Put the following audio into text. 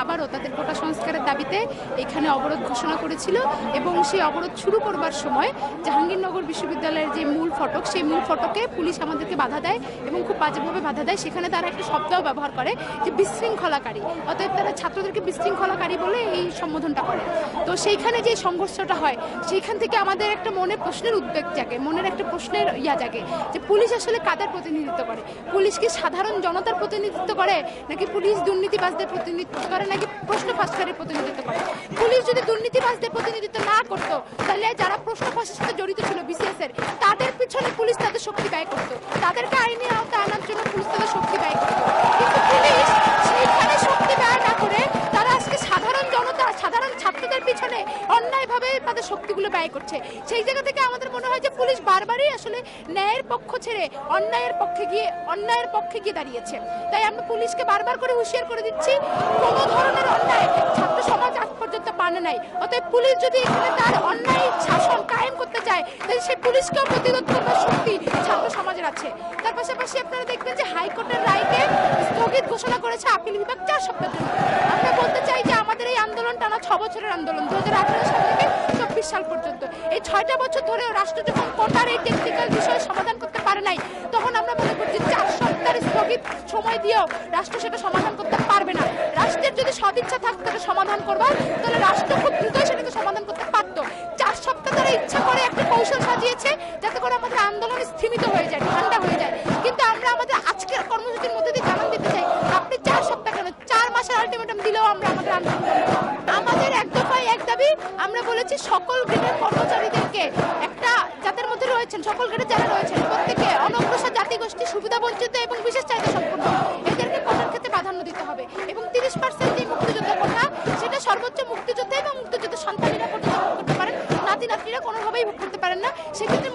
আবারও তাদের কোটা সংস্কারের দাবিতে এখানে অবরোধ ঘোষণা করেছিল এবং সেই অবরোধ শুরু করবার সময় জাহাঙ্গীরনগর বিশ্ববিদ্যালয়ের যে মূল ফটক, সেই মূল ফটকে পুলিশ আমাদেরকে বাধা দেয় এবং খুব বাজেভাবে বাধা দেয়। সেখানে তারা একটা শব্দও ব্যবহার করে যে বিশৃঙ্খলাকারী। অতএব তারা ছাত্রদেরকে বিশৃঙ্খলাকারী বলে এই সম্বোধনটা করে। তো সেইখানে যে সংঘর্ষটা হয়, সেইখান থেকে আমাদের একটা মনে প্রশ্নের উদ্বেগ জাগে, মনের একটা প্রশ্নের ইয়া জাগে যে পুলিশ আসলে কাদের প্রতিনিধিত্ব করে? পুলিশ কি সাধারণ জনতার প্রতিনিধিত্ব করে নাকি পুলিশ দুর্নীতিবাজদের প্রতিনিধিত্ব করে নাকি প্রশ্ন ফাঁসকারীর প্রতিনিধিত্ব করে পুলিশ যদি দুর্নীতিবাজদের প্রতিনিধিত্ব না করতো, তাহলে যারা প্রশ্ন ফাঁসের সাথে জড়িত ছিল, বিসিএস এর, তাদের পিছনে পুলিশ তাদের শক্তি ব্যয় করতো। তাদেরকে আইনি আওতায় আনার জন্য পুলিশ তাদের অন্যায়ভাবে তাদের শক্তিগুলো ব্যয় করছে? সেই জায়গা থেকে আমাদের মনে হয় যে পুলিশ বারবারই আসলে ন্যায়ের পক্ষ ছেড়ে অন্যায়ের পক্ষে গিয়ে, অন্যায়ের পক্ষে গিয়ে দাঁড়িয়েছে। তাই আমরা পুলিশকে বারবার করে হুঁশিয়ার করে দিচ্ছি, কোনো ধরনের অন্যায় ছাত্র সমাজ আজ পর্যন্ত মানে নাই। অতএব পুলিশ যদি এখানে তার অন্যায় শাসন কায়েম করতে চায়, তাহলে সেই পুলিশকেও প্রতিরোধ করবার শক্তি ছাত্র সমাজের আছে। তার পাশাপাশি আপনারা দেখবেন যে হাইকোর্টের রায়কে স্থগিত ঘোষণা করেছে আপিল বিভাগ চার সপ্তাহের জন্য। আমরা বলতে চাই যে আমাদের এই আন্দোলন টানা ছ বছরের আন্দোলন, দু সাল সাল পর্যন্ত। এই ছয়টা বছর ধরেও রাষ্ট্র যখন কোটার এই টেকনিক্যাল বিষয়ে সমাধান করতে পারে নাই, তখন আমরা মনে করছি চার সপ্তাহের স্থগিত সময় দিয়েও রাষ্ট্র সেটা সমাধান করতে পারবে না। রাষ্ট্রের যদি সদিচ্ছা থাকতো এটা সমাধান করবার তাহলে রাষ্ট্র খুব দ্রুতই সেটাকে সমাধান করতে পারতো। চার সপ্তাহ তারা ইচ্ছা করে একটা কৌশল সাজিয়েছে, যাতে করে আমাদের আন্দোলন স্থিমিত হয়ে যায় কিন্তু আমরা আমাদের আজকের কর্মসূচির মধ্যে দিয়ে জানান দিতে চাই আপনি চার সপ্তাহ কেন চার মাসের আলটিমেটাম দিলেও আমরা আমাদের আন্দোলন করব। আমাদের এক দফায় এক দাবি আমরা বলেছি সকল গ্রেডের কর্মচারীদেরকে একটা যাদের মধ্যে রয়েছেন, সকল গ্রেডের যারা রয়েছেন, প্রত্যেকে অনগ্রসর জাতিগোষ্ঠী, সুবিধা বঞ্চিত এবং বিশেষ চাহিদা সম্পন্ন। এদেরকে কোটার ক্ষেত্রে প্রাধান্য দিতে হবে। এবং তিরিশ পার্সেন্ট যে মুক্তিযোদ্ধা কোটা, সেটা সর্বোচ্চ মুক্তিযোদ্ধা এবং মুক্তিযোদ্ধা সন্তানীরা পর্যন্ত করতে পারেন। নাতি নাতনিরা কোনোভাবেই ভোগ করতে পারেন না। সেক্ষেত্রে